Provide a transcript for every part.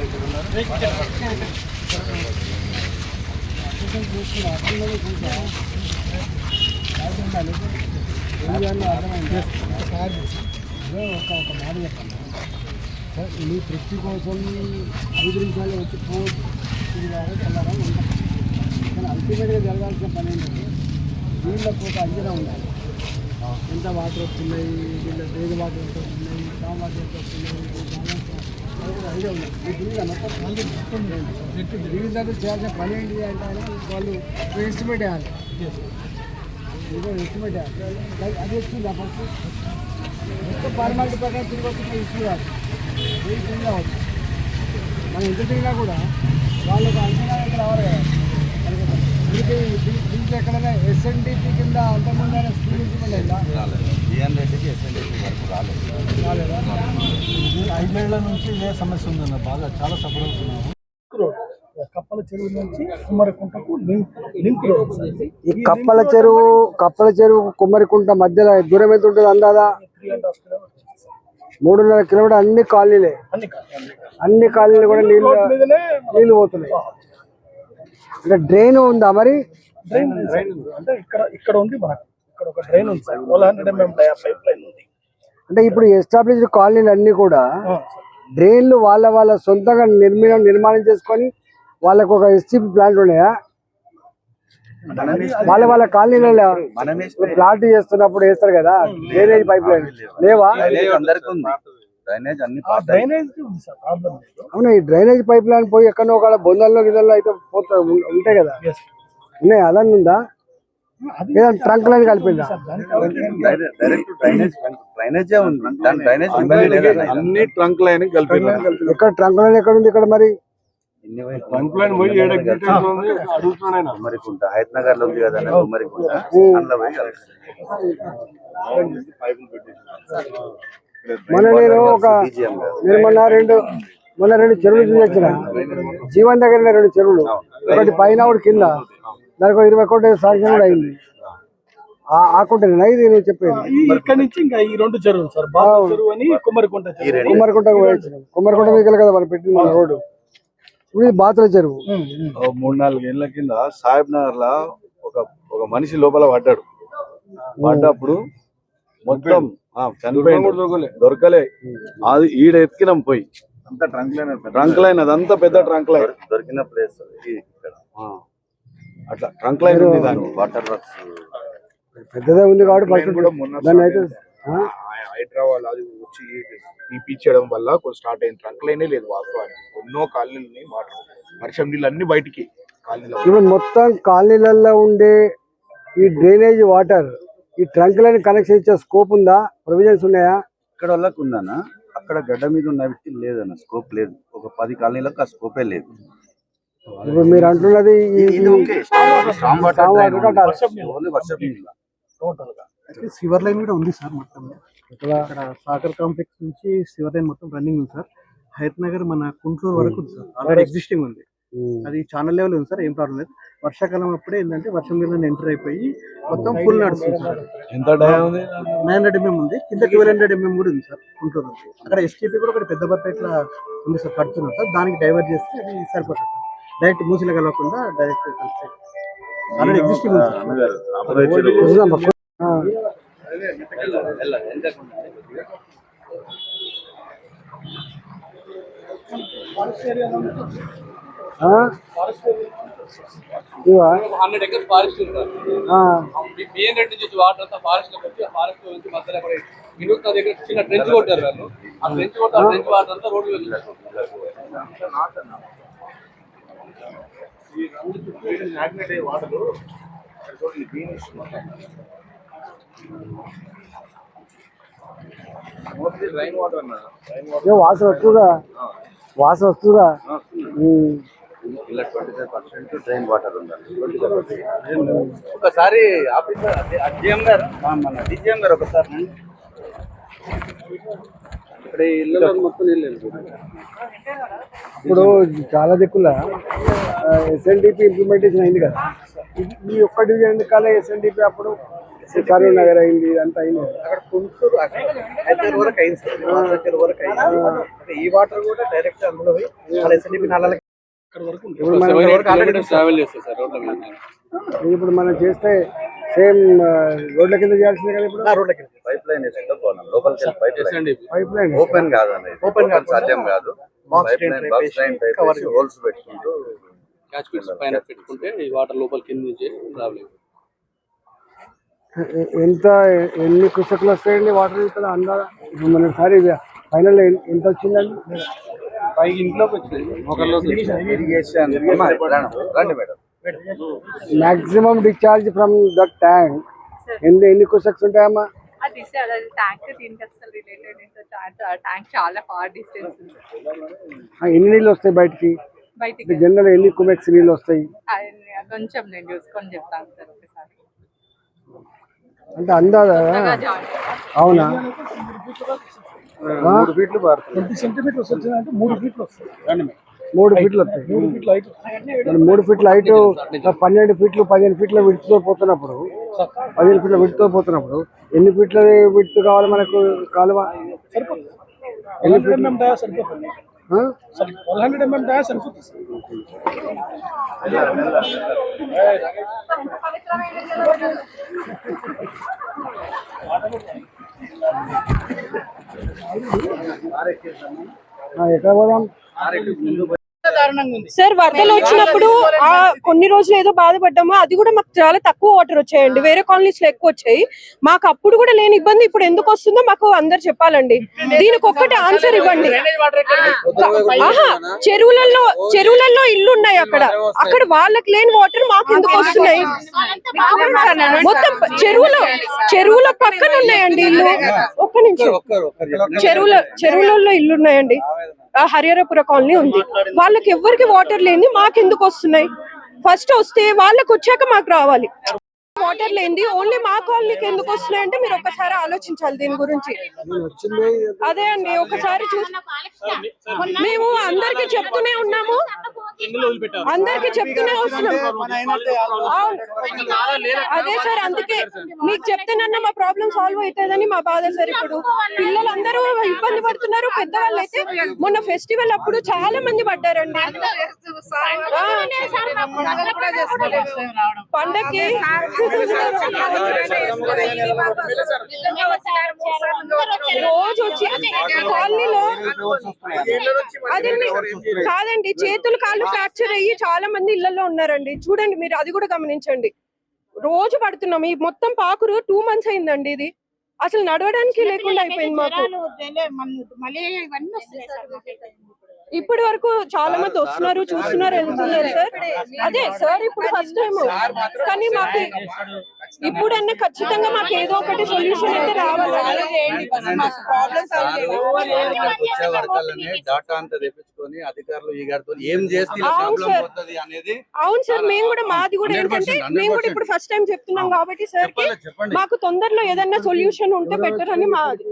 గారు ఇక్కడ ఉన్నారు ఒక ఒక మాట చెప్పండి సార్ మీ తృప్తి కోసం ఐదు నిమిషాలు వచ్చి పోవచ్చు ఇది కాదు తెల్లగా ఉంటాం కానీ అల్టిమేట్గా జరగాల్సిన పని ఏంటంటే వీళ్ళకు ఒక అంచనా ఉండాలి ఎంత వాటర్ వస్తున్నాయి వీళ్ళ డైలీ వాటర్ ఎంత వస్తున్నాయి డ్రామ్ వాటర్ ఎంత వస్తున్నాయి అది చేయాల్సిన పని ఏంటి అంటే వాళ్ళు ఎస్టిమేట్ వేయాలి ఎస్టిమేట్ వేయాలి అది వచ్చింది ఫస్ట్ మొత్తం ఫార్మాలిటీ ప్రకారం తిరిగి వచ్చిన ఇష్యూ కాదు వెయ్యి తిరిగి రావచ్చు మనం ఎంత తిరిగినా కూడా వాళ్ళకు అంచనా రావాలి కదా దీనికి ఎక్కడైనా ఎస్ఎన్డిపి కింద అంతకుముందు స్కీమ్ ఇంప్లిమెంట్ బిఎన్ రెడ్డికి ఎస్ఎన్డీపీ వరకు రాలేదు ఐదేళ్ళ నుంచి ఇదే సమస్య ఉందన్న బాగా చాలా సఫర్ అవుతున్నాము కప్పల చెరువు నుంచి కుమ్మరికుంటకు లింక్ లింక్ రోడ్ ఈ కప్పల చెరువు కప్పల చెరువు కుమ్మరికుంట మధ్యలో దూరం ఎంత ఉంటుంది అందాదా? మూడున్నర కిలోమీటర్ అన్ని కాలనీలే. అన్ని కాలనీలు కూడా నీళ్ళు నీళ్ళు పోతున్నాయి. అంటే డ్రైన్ ఉందా మరి? డ్రైన్. అంటే ఇక్కడ ఇక్కడ ఉంది మనకు. ఇక్కడ ఒక డ్రైన్ ఉంది sir. Twelve hundred MM pipe line ఉంది. అంటే ఇప్పుడు ఎస్టాబ్లిష్డ్ కాలనీలు అన్ని కూడా. డ్రైన్లు వాళ్ళ వాళ్ళ సొంతంగా నిర్మాణం నిర్మాణం చేసుకొని వాళ్ళకు ఒక ఎస్టీపీ ప్లాంట్ ఉన్నాయా? వాళ్ళ వాళ్ళ కాలనీలలో మనమే ప్లాట్ చేస్తున్నప్పుడు వేస్తారు కదా డ్రైనేజ్ పైప్ లైన్ లేవా? డ్రైనేజ్ అందరికీ ఉంది. డ్రైనేజ్ అన్ని ఆ పాస్ డ్రైనేజ్ ఉంది సార్ ప్రాబ్లం లేదు. అవునా ఈ డ్రైనేజ్ పైప్ లైన్ పోయి ఎక్కడో ఒక బొందల్లో గిదల్లో అయితే పోతా ఉంటాయి కదా. ఉన్నాయి? అలానే ఉందా? ట్రంక్ లైన్ కలిపిందా. అన్ని ట్రంక్ లైన్ కలిపినారు. ఎక్కడ ట్రంక్ లైన్ ఎక్కడ ఉంది ఇక్కడ మరి? ట్రంక్ లైన్ పోయి హైత్ నగర్లో ఉంది కదా. మొన్న నేను ఒక. నేను మొన్న రెండు మొన్న రెండు చెరువులు చూసి వచ్చిన. జీవన్ దగ్గర రెండు చెరువులు. ఒకటి పైన ఒకటి కింద. దానికి ఇరవై కోట్ల సాంక్షన్ కూడా అయింది. ఆకుంటేనా ఇది నువ్వు చెప్పేది. ఈ ఇక్కడ నుంచి ఇంకా ఈ రెండు చెరువులు సార్ బాబా చెరువు అని కుమ్మరికుంట కుమ్మరికుంట కదా మనం పెట్టింది మన రోడ్డు? ఇప్పుడు ఇది బాతుల చెరువు. మూడు నాలుగు ఏళ్ళ కింద సాహెబ్ నగర్ లా ఒక ఒక మనిషి లోపల పడ్డాడు. పడ్డప్పుడు మొత్తం ఆ, చనిపోయిండు. దొరకలే. అది ఈడ ఎత్తికినాం పోయి. అంతా ట్రంక్ లైన్ ట్రంక్ లైన్ అదంతా పెద్ద ట్రంక్ లైన్ దొరికిన ప్లేస్ ఇక్కడ. ఆ. అట్లా ట్రంక్ లైన్ ఉంది దాని వాటర్ వర్క్స్ పెద్దదే ఉంది కాబట్టి ఫస్ట్ దాన్ని అయితే? హైదరాబాద్ అది వచ్చి తీపిచ్చడం వల్ల కొంచెం స్టార్ట్ అయింది. ట్రంక్ లైనే లేదు వాస్తవానికి. ఎన్నో కాలనీలని వాటర్ వర్షం నీళ్ళు అన్ని బయటికి కాలనీలో. ఇప్పుడు మొత్తం కాలనీలలో ఉండే ఈ డ్రైనేజ్ వాటర్ ఈ ట్రంక్ లైన్ కనెక్షన్ ఇచ్చే స్కోప్ ఉందా? ప్రొవిజన్స్ ఉన్నాయా? ఇక్కడ వాళ్ళకు ఉందన్న. అక్కడ గడ్డ మీద ఉన్న వీటికి లేదన్న. స్కోప్ లేదు. ఒక పది కాలనీలకు ఆ స్కోపే లేదు. ఇప్పుడు మీరు అంటున్నది సివర్ లైన్ కూడా ఉంది సార్ మొత్తం. ఇక్కడ సాగర్ కాంప్లెక్స్ నుంచి సివర్ లైన్ మొత్తం రన్నింగ్ ఉంది సార్. హైత్ నగర్ మన కుంటూరు వరకు ఉంది సార్. ఆల్రెడీ ఎగ్జిస్టింగ్ ఉంది. అది ఛానల్ లెవెల్ ఉంది సార్ ఏం ప్రాబ్లం లేదు. వర్షాకాలం అప్పుడే ఏంటంటే వర్షం నీళ్ళని ఎంటర్ అయిపోయి మొత్తం ఫుల్ నడుస్తుంది సార్. ఎంత డయా ఉంది? నైన్ హండ్రెడ్ ఎంఎం ఉంది. కింద ట్వెల్వ్ హండ్రెడ్ ఎంఎం కూడా ఉంది సార్ గుంటూరు. అక్కడ ఎస్టీపీ కూడా ఒకటి పెద్ద బట్ట ఇట్లా ఉంది సార్ కడుతున్నారు సార్. దానికి డైవర్ట్ చేస్తే అది సరిపోతుంది సార్. డైరెక్ట్ మూసిలో కలవకుండా direct already existing? Hundred acres forest ఉంటారు ఆ. బిఎన్ రెడ్డి నుంచి వాటర్ అంతా ఫారెస్ట్లోకి వచ్చి ఫారెస్ట్ నుంచి మధ్యలో కూడా వినూత్ నది దగ్గర చిన్న ట్రెంచ్ కొట్టారు వాళ్ళు ఆ. ట్రెంచ్ కొట్టి ఆ. ట్రెంచ్ వాటర్ అంతా రోడ్డు రైన్ వాటర్ అన్న వాసన వస్తుందా? వాసన వస్తుందా? ఉమ్. ఇలా twenty five percent drain water ఉందండి ఒకసారి ఆఫీసర్ డిజిఎం గారు మన డిజిఎం గారు ఒకసారి ఇప్పుడు చాలా దిక్కుల ఎస్ఎన్డిపి ఇంప్లిమెంటేషన్ అయింది కదా. ఈ ఒక్క డివిజన్ కాలే ఎస్ఎన్డిపి అప్పుడు కరీం నగర్ అయింది ఇదంతా అయింది. అక్కడ కుంటూరు అక్కడ హైదరాబాద్ వరకు అయింది ఈ వాటర్ కూడా డైరెక్ట్ అందులో ఇప్పుడు మనం సెవెన్ ఎయిట్ కిలోమీటర్స్ ట్రావెల్ చేస్తారు సార్ రోడ్ల మీద. ఇప్పుడు మనం చేస్తే సేమ్ రోడ్ల కింద చేయాల్సిందే కదా ఇప్పుడు? ఆ రోడ్లకి పైప్ లైన్ వేసుకుంటే బాగున్నాం లోపలికి pipeline SND pipe line open కాదు అనేది Open కాదు. సాధ్యం కాదు. Pipeline box line type holes పెట్టుకుంటూ క్యాచ్ పిట్స్ పైన పెట్టుకుంటే ఈ వాటర్ లోపల కింద నుంచి ఎంత ఎన్ని కుసకులు వస్తాయండి వాటర్ ఇక్కడ అందాల ఇప్పుడు మన సారి ఫైనల్ ఎంత వచ్చిందండి? పైకి ఇంట్లోకి వచ్చింది. రండి madam. Maximum discharge from the tank ఎన్ని ఎన్ని కుసక్స్ ఉంటాయమ్మా? అది సార్ అది ట్యాంక్ దీనికి అసలు రిలేటెడ్ ట్యాంక్ చాలా ఫార్ డిస్టెన్స్ ఉంది ఆ, ఎన్ని నీళ్ళు వస్తాయి బయటికి? బయటికి? జనరల్ ఎన్ని కుమెక్స్ నీళ్ళు వస్తాయి? కొంచెం నేను చూసుకొని చెప్తాను సార్ ఒకసారి. అంటే అందాదా కొత్తగా ట్వంటీ సెంటీమీటర్స్ వచ్చిందంటే మూడు ఫీట్లు వస్తాయి మూడు ఫీట్లు వస్తాయి. మూడు ఫీట్లు హైట్ మరి మూడు ఫీట్ల హైట్ పన్నెండు ఫీట్లు పదిహేను ఫీట్ల విడుతో పోతున్నప్పుడు పదిహేను ఫీట్ల విడుతో పోతున్నప్పుడు ఎన్ని ఫీట్ల విడుతు కావాలి మనకు కాలువ? డయా సరిపోతుంది. ఎక్కడ పోదాం? సార్ వరదలు వచ్చినప్పుడు ఆ కొన్ని రోజులు ఏదో బాధపడ్డాము. అది కూడా మాకు చాలా తక్కువ వాటర్ వచ్చాయండి. వేరే కాలనీస్లో ఎక్కువ వచ్చాయి. మాకు అప్పుడు కూడా లేని ఇబ్బంది ఇప్పుడు ఎందుకు వస్తుందో మాకు అందరు చెప్పాలండి. దీనికి ఒక్కటి ఆన్సర్ ఇవ్వండి. ఆహా చెరువులలో చెరువులలో ఇల్లు ఉన్నాయి అక్కడ. అక్కడ వాళ్ళకి లేని వాటర్ మాకు ఎందుకు వస్తున్నాయి? మొత్తం చెరువులో చెరువుల పక్కన ఉన్నాయండి ఇల్లు. ఒక్క నిమిషం. చెరువుల చెరువులలో ఇల్లు ఉన్నాయండి. హరిహరపుర కాలనీ ఉంది. వాళ్ళకి ఎవ్వరికి వాటర్ లేని మాకు ఎందుకు వస్తున్నాయి? ఫస్ట్ వస్తే వాళ్ళకి వచ్చాక మాకు రావాలి. వాటర్ లేని ఓన్లీ మా కాలనీకి ఎందుకు వస్తున్నాయి అంటే మీరు ఒకసారి ఆలోచించాలి దీని గురించి. అదే అండి ఒకసారి చూసి మేము అందరికి చెప్తూనే ఉన్నాము. అందరికి చెప్తూనే వస్తున్నాం. అదే సార్ అందుకే మీకు చెప్తేనన్నా మా ప్రాబ్లం సాల్వ్ అవుతుందని మా బాధ సార్ ఇప్పుడు. పిల్లలందరూ ఇబ్బంది పడుతున్నారు పెద్దవాళ్ళు అయితే మొన్న ఫెస్టివల్ అప్పుడు చాలా మంది పడ్డారండి. ఆ, పండక్కి రోజు వచ్చి కాలనీలో అదే కాదండి చేతులు కాళ్ళు ఫ్రాక్చర్ అయ్యి చాలా మంది ఇళ్ళలో ఉన్నారండి చూడండి మీరు అది కూడా గమనించండి రోజు పడుతున్నాం ఈ మొత్తం పాకురు టూ మంత్స్ అయిందండి ఇది అసలు నడవడానికి లేకుండా అయిపోయింది మాకు ఇప్పటి వరకు చాలా మంది వస్తున్నారు చూస్తున్నారు వెళ్తున్నారు సార్ అదే సార్ ఇప్పుడు ఫస్ట్ టైం కానీ మాకు ఇప్పుడన్నా ఖచ్చితంగా మాకు ఏదో ఒకటి సొల్యూషన్ అయితే రావాలి వచ్చే వర్గాలని డాటా అంతా తెప్పించుకొని అధికారులు ఈ గారితో ఏం చేస్తే ఇలా అవును సార్. అవుతుంది అనేది అవును సార్ మేము కూడా మాది కూడా 100%, ఏంటంటే మేము కూడా ఇప్పుడు ఫస్ట్ టైం చెప్తున్నాం కాబట్టి సార్ మాకు తొందరలో ఏదన్నా సొల్యూషన్ ఉంటే బెటర్ అని మాది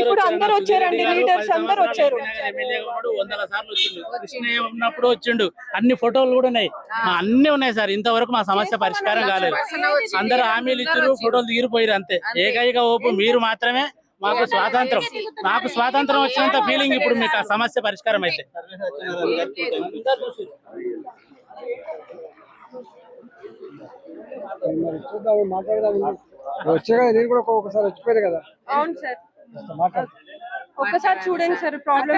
ఇప్పుడు అందరు వచ్చారండి లీడర్స్ అందరు వచ్చారు. వందల సార్లు వచ్చిండు. కృష్ణయ్య ఉన్నప్పుడు వచ్చిండు. అన్ని ఫోటోలు కూడా ఉన్నాయి. అన్ని ఉన్నాయి సార్. ఇంతవరకు మా సమస్య పరిష్కారం కాలేదు. అందరూ హామీలు ఇచ్చారు ఫోటోలు దిగిరిపోయారు అంతే. ఏకైక ఓపు మీరు మాత్రమే. మాకు స్వాతంత్రం. మాకు స్వాతంత్రం వచ్చినంత ఫీలింగ్ ఇప్పుడు మీకు ఆ సమస్య పరిష్కారం అయితే. వచ్చే కదా నేను కూడా ఒకసారి వచ్చిపోయాను కదా. అవును సార్. ఒక్కసారి చూడండి సార్ ప్రాబ్లం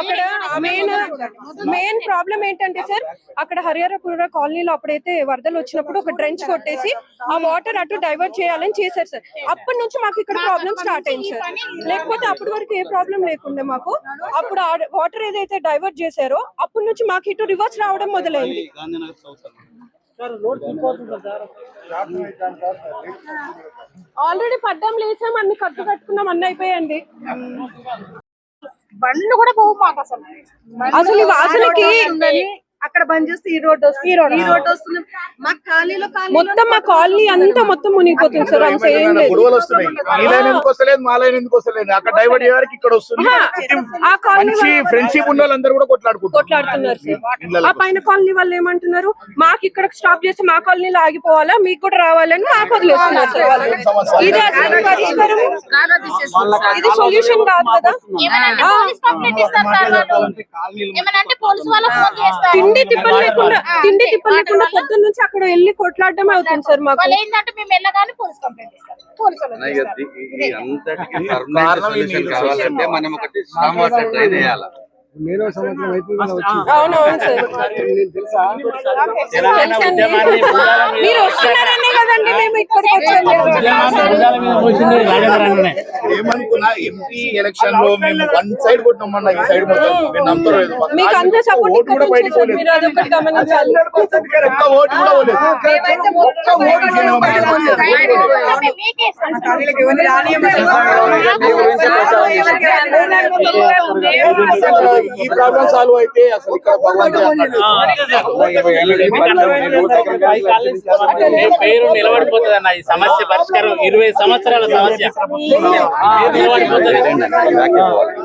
అక్కడ మెయిన్ మెయిన్ ప్రాబ్లం ఏంటంటే సార్ అక్కడ హరిహరపుర కాలనీలో అప్పుడైతే వరదలు వచ్చినప్పుడు ఒక డ్రెంచ్ కొట్టేసి ఆ వాటర్ అటు డైవర్ట్ చేయాలని చేశారు సార్. అప్పటి నుంచి మాకు ఇక్కడ ప్రాబ్లం స్టార్ట్ అయింది సార్. లేకపోతే అప్పటి వరకు ఏ ప్రాబ్లం లేకుండే మాకు అప్పుడు వాటర్ ఏదైతే డైవర్ట్ చేశారో అప్పటి నుంచి మాకు ఇటు రివర్స్ రావడం మొదలైంది. ఆల్రెడీ పడ్డం లేసాం అన్ని కట్టు కట్టుకున్నాం అన్ని అయిపోయాయండి. బండ్లు కూడా పోవు మాకు అసలు. అసలు వాసనకి అక్కడ బంద్ చేస్తే ఈ రోడ్ వస్తుంది. ఈ రోడ్ వస్తుంది. ఖాళీలో ఖాళీ మొత్తం మా కాలనీ అంతా మొత్తం మునిగిపోతుంది సార్ అంత ఏం ఏమైనా లేదు. గొడవలు వస్తున్నాయి? ఈ లైన్ ఎందుకు వస్తలేదు? మా లైన్ ఎందుకు వస్తలేదు? అక్కడ డైవర్ట్ చేయడానికి ఇక్కడ వస్తుంది. ఆ కాలనీ మంచి ఫ్రెండ్షిప్ ఉన్న వాళ్ళందరూ కూడా కొట్లాడుకుంటారు కొట్లాడుతున్నారు సార్. ఆ పైన కాలనీ వాళ్ళు ఏమంటున్నారు? మాకు ఇక్కడ స్టాప్ చేసి మా కాలనీలో ఆగిపోవాలా? మీకు కూడా రావాలని మాకు వదిలేస్తున్నారు సార్ వాళ్ళు. ఇది అసలు పరిష్కారం? ఇది సొల్యూషన్ కాదు కదా. తిండి తిప్పలు లేకుండా తిండి తిప్పలు లేకుండా పొద్దున్న నుంచి అక్కడ వెళ్ళి కొట్లాడటమే అవుతుంది సార్ మాకు. ఏంటంటే మేము వెళ్ళగానే పోలీస్ కంప్లైంట్ ఇస్తాం కావాలంటే మనం ఒకటి నేను సంవత్సరం మీరు వస్తున్నారనే కదండి. ఏమనుకున్నా ఎంపీ ఎలక్షన్లో మేము వన్ సైడ్ కొట్టినామన్న ఈ సైడ్ నమ్ముతారు ఒక్క ఓటు కూడా పోలేదు ఒక్క ఓటు. ఈ ప్రాబ్లం సాల్వ్ అయితే అసలు ఇక్కడ భగవంతుడు పేరు నిలబడిపోతుంది అన్న ఈ సమస్య పరిష్కారం ఇరవై సంవత్సరాల సమస్య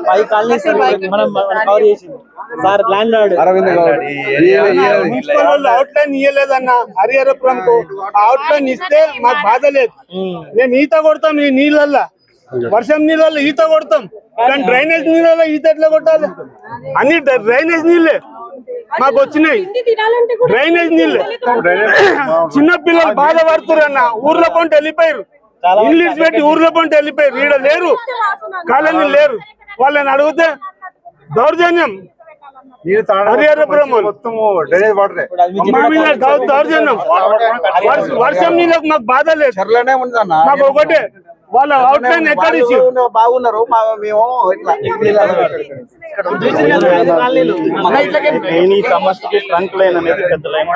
పది మనం కవర్ చేసింది సార్ ల్యాండ్ లార్డ్ అరవింద్ ఇయ్యలేదన్న హరిహరపురం కు అవుట్లైన్ ఇస్తే మాకు బాధ లేదు మేము ఈత కొడతాం ఈ నీళ్ళల్లో వర్షం నీళ్ళల్లో ఈత కొడతాం కానీ డ్రైనేజ్ నీళ్ళల్లో ఈత ఎట్లా కొట్టాలి అన్ని డ్రైనేజ్ నీళ్ళే మాకు వచ్చినాయి. డ్రైనేజ్ నీళ్ళే. చిన్న పిల్లలు బాధపడుతున్నారు అన్న ఊర్లో పంట వెళ్ళిపోయారు ఇంగ్లీష్ పెట్టి ఊర్లో పంట వెళ్ళిపోయారు ఈడ లేరు. కాలనీ లేరు. వాళ్ళని అడిగితే దౌర్జన్యం. దౌర్జన్యం. వర్ష- వర్షం నీళ్ళకి మాకు బాధ లేదు. మాకు ఒకటే. వాళ్ళ అవుట్లైన్ ఎక్కడ ఇచ్చి బాగున్నారు మా మేము ఇట్లా ఈ సమస్యకి ట్రంక్ లైన్ అనేది పెద్ద లైన్